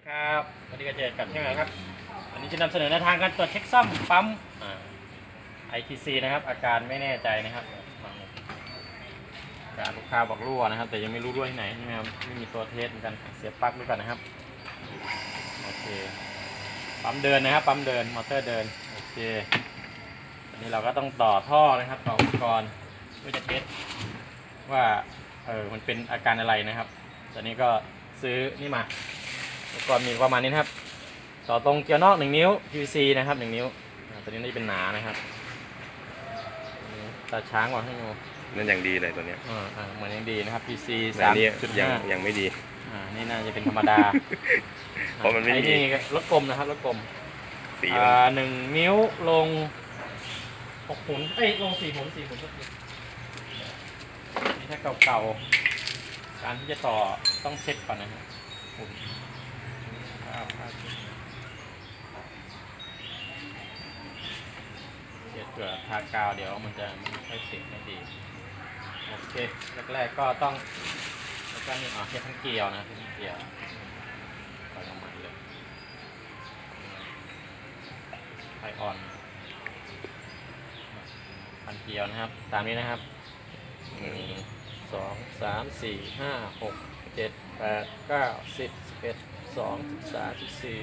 ดีครับวันนี้ก็เจอกับเช่นเคยครับวันนี้จะนำเสนอแนวทางการตรวจเช็คซ่อมปั๊มอ่า ITC นะครับ อาการไม่แน่ใจนะครับการลูกค้าบอกรั่วนะครับ แต่ยังไม่รู้รั่วที่ไหนนี่นะครับไม่มีตัวเทสเหมือนกันเสียบปลั๊กด้วยกันนะครับโอเคปั๊มเดินนะครับปั๊มเดินมอเตอร์เดินโอเคอันนี้เราก็ต้องต่อท่อนะครับต่ออุปกรณ์เพื่อจะเทสว่าเออมันเป็นอาการอะไรนะครับตอนนี้ก็ซื้อนี่มา อุปกรณ์มีประมาณนี้นะครับ ต่อตรงเกียร์นอกหนึ่งนิ้ว PVC นะครับหนึ่งนิ้วอ่าตัวนี้น่าจะเป็นหนานะครับนี่ตาช้างกว่าให้ดูนั่นอย่างดีเลยตัวเนี้ยอ่าอ่าเหมือนยังดีนะครับ PC แต่สามอันนี้จุดยังห้ายังไม่ดี อ่านี่น่าจะเป็นธรรมดาเพราะมันไม่มีไอ้นี่ก็รถกลมนะครับรถกลมสีอ่มันาหนึ่งนิ้วลงหกหุนเอ้ยลงสี่หุนสี่หุนก็คือนี่ถ้าเก่าๆการที่จะต่อต้องเช็คก่อนนะครับหุน ครับครับเช็ดเผื่อทากาวเดี๋ยวมันจะไม่ค่อยติดไม่ดี โอเค แรกๆก็ต้อง แล้วก็นี่อะเช็ดทั้งเกลียวนะทั้งเกลียวใส่ลงมาเลยไฟอ่อนพันเกลียวนะครับ ตามนี้นะครับหนึ่งสองสามสี่ห้าหกเจ็ดแปดเก้าสิบสิบเอ็ด สองสิบสามสิบสี่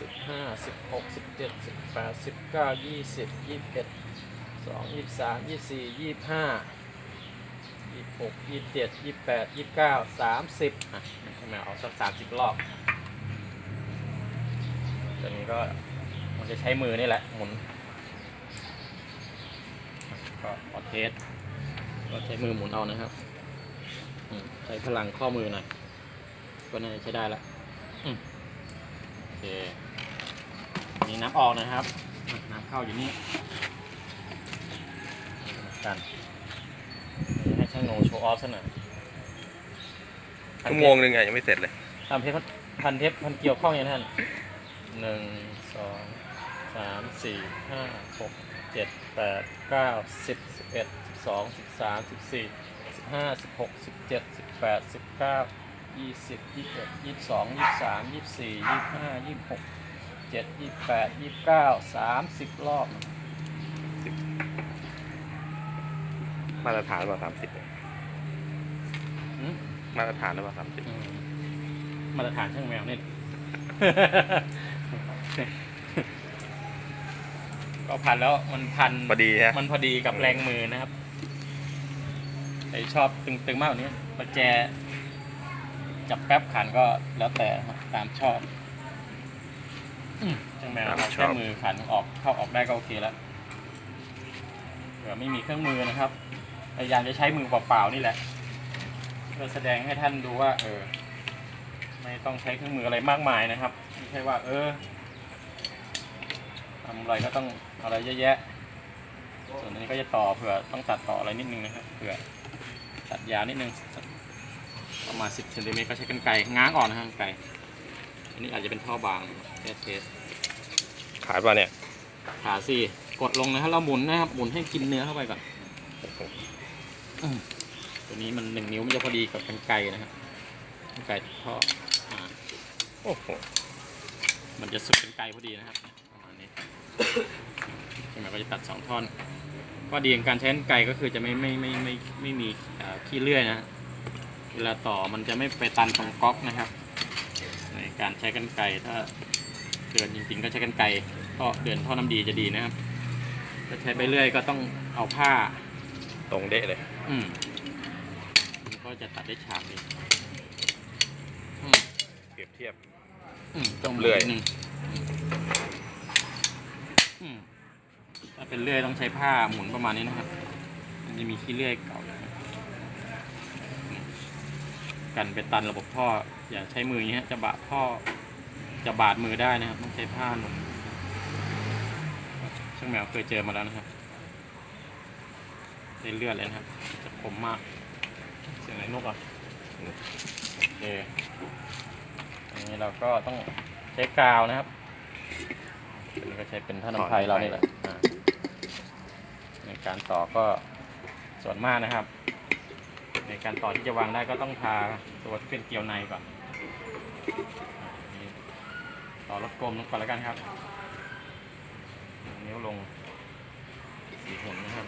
สิบห้าสิบหกสิบเจ็ดสิบแปดสิบเก้ายี่สิบยี่สิบเอ็ดสองยี่สิบสามยี่สิบสี่ยี่สิบห้ายี่สิบหกยี่สิบเจ็ดยี่สิบแปดยี่สิบเก้าสามสิบอะใช่ไหมเอาสักสามสิบรอบตอนนี้ก็มันจะใช้มือนี่แหละหมุนก็ขอเทสก็ใช้มือหมุนเอานะครับใช้พลังข้อมือหน่อยก็น่าจะใช้ได้ละอืมโอ เคอันนี้น้ำออกนะครับอะน้ำเข้าอยู่นี่เหมือนกันเดี๋ยวให้ช่างโนโชว์ออฟซะหน่อยชั่วโมงหนึงอะยังไม่เสร็จเลยทำเทปพันเทปพันเกี่ยวข้องยังท่านหนึ่งสองสามสี่ห้าหกเจ็ดแปดเก้าสิบสิบเอ็ดสิบสองสิบสามสิบสี่สิบห้าสิบหกสิบเจ็ดสิบแปดสิบเก้า ยี่สิบยี่สิบเอ็ดยี่สิบสองยี่สิบสามยี่สิบสี่ยี่สิบห้ายี่สิบหกเจ็ดยี่สิบแปดยี่สิบเก้าสามสิบรอบ มาตรฐานว่าสามสิบหืมมาตรฐานหรือว่าสามสิบอืมมาตรฐานช่างแมวนี่ ก็พันแล้วมันพันพอดีฮะมันพอดีกับแรงมือนะครับใครชอบตึงๆมากกว่านี้ประแจ จับแป๊บขันก็แล้วแต่นะครับตามชอบอืมจังแมวเอาแค่มือขันออกเข้าออกได้ก็โอเคแล้วเผื่อไม่มีเครื่องมือนะครับพยายามจะใช้มือเปล่าๆนี่แหละเพื่อแสดงให้ท่านดูว่า เออ ไม่ต้องใช้เครื่องมืออะไรมากมายนะครับไม่ใช่ว่า เออทำอะไรก็ต้องอะไรเยอะแยะ ส่วนอันนี้ก็จะต่อเผื่อต้องตัดต่ออะไรนิดนึงนะครับเผื่อตัดยาวนิดนึง ประมาณ 10เซนติเมตรก็ใช้กรรไกรง้างออกนะฮะกรรไกรอันนี้อาจจะเป็นท่อบางแค่เทสขาดป่ะเนี่ย ขาสี่กดลงนะครับเราหมุนนะครับหมุนให้กินเนื้อเข้าไปก่อนอืมตัวนี้มันหนึ่งนิ้วมันจะพอดีกับกรรไกรนะครับกรรไกรท่ออ่าโอ้โหมันจะสุดกรรไกรพอดีนะครับประมาณนี้ใช่ไหมก็จะตัดสองท่อนข้อดีของการใช้กรรไกรก็คือจะไม่ไม่ไม่ไม่ไม่มีเอ่อขี้เลื่อยนะฮะ เวลาต่อมันจะไม่ไปตันตรงก๊อกนะครับ ในการใช้กรรไกรถ้าเดือนจริงๆก็ใช้กรรไกรท่อเดือนท่อน้ำดีจะดีนะครับถ้าใช้ไปเรื่อยก็ต้องเอาผ้าตรงเดะเลย อืมมันก็จะตัดได้ฉากดีอืมเปรียบเทียบอืมต้องเลื่อยนิดนึงอืมถ้าเป็นเลื่อยต้องใช้ผ้าหมุนประมาณนี้นะครับ มันจะมีขี้เลื่อยเก่าอยู่นะอืม กันไปตันระบบท่อ อย่าใช้มืออย่างนี้จะบาดท่อ จะบาดมือได้นะครับ ต้องใช้ผ้าหนุนช่างแมวเคยเจอมาแล้วนะครับเลือดเลยนะครับ จะคมมาก เสียงไหนกอะโอเคอันนี้เราก็ต้องใช้กาวนะครับอันนี้ก็ใช้เป็นท่าน้ำไทยเรานี่แหละในการต่อก็ส่วนมากนะครับ ในการต่อที่จะวางได้ก็ต้องทาตัวที่เป็นเกลียวในก่อนอ่อรถกลมลงก่อนแล้วกันครับนิ้วลงสีหุ่นนะครับ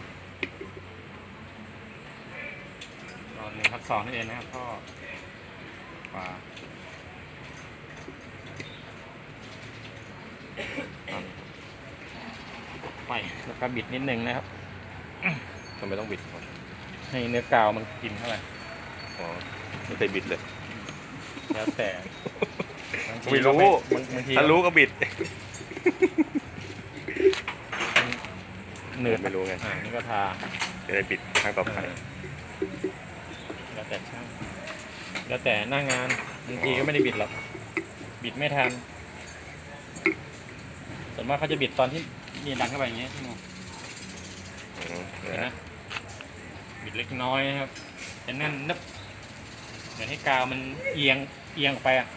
รอหนึ่งทับสองนั่นเองนะครับก็ขวาไปแล้วก็บิดนิดนึงนะครับทำไมต้องบิดครับ ให้เนื้อกาวมันกินเข้าไปอ๋อไม่เคยบิดเลย แล้วแต่บางทีไม่รู้ ก็บางบางทีถ้ารู้ก็บิด เหนืดไม่รู้ไง อ่านี่ก็ทาจะได้บิดครั้งต่อไปแล้วแต่ช่างแล้วแต่หน้างานบางทีก็ไม่ได้บิดหรอกบิดไม่ทันส่วนมากเขาจะบิดตอนที่นี่ดันเข้าไปอย่างเงี้ยที่หนูอืมเห็นนะนะ บิดเล็กน้อยนะครับแต่นั่นนึบเหมือนให้กาวมันเอียงเอียงออกไปอะ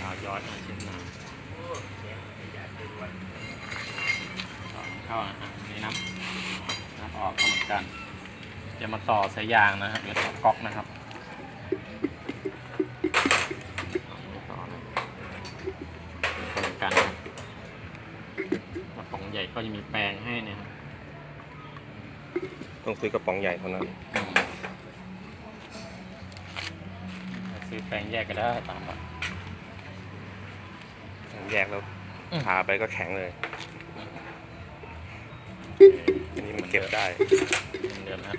กาวย้อยมาชิ้นหนาต่อเข้าอะนี่น้ำน้ำออกก็เหมือนกัน จะมาต่อสายยางนะครับหรือต่อก๊อกนะครับต่อนะก็เหมือนกัน ก็จะมีแปรงให้เนี่ยครับต้องซื้อกระป๋องใหญ่เท่านั้นอืมซื้อแปรงแยกก็ได้ตามแบบแยกแล้วอืมทาไปก็แข็งเลย อันนี้มันเก็บได้เหมือนเดิมนะครับ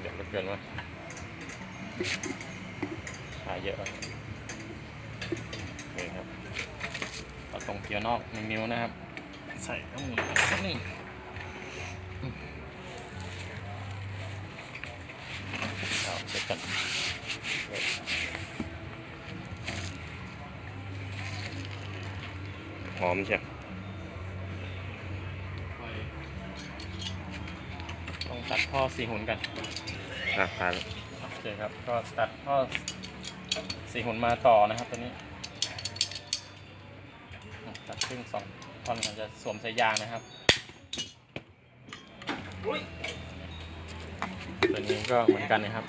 เดี๋ยวรถเกินวะขายเยอะวะนี่ครับ เอาตรงเกียร์นอกหนึ่งนิ้วนะครับ ใส่ต้องมีนี่อืมเอาเช็คกันหอมใช่ต้องตัดท่อสีหุ่นกันอะทานโอเคครับ ก็ตัดท่อสีหุ่นมาต่อนะครับตัวนี้ ตัดครึ่งสองท่อนมันจะสวมสายยางนะครับตัวนี้ก็เหมือนกันนะครับ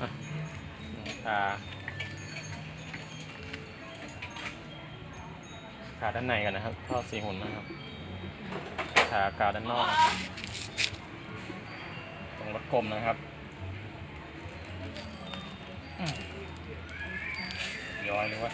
อะขาขาด้านในกันนะครับท่อสีหุ่นนะครับขากาวด้านนอกนะครับตรงรถกลมนะครับอืมย้อยเลยวะ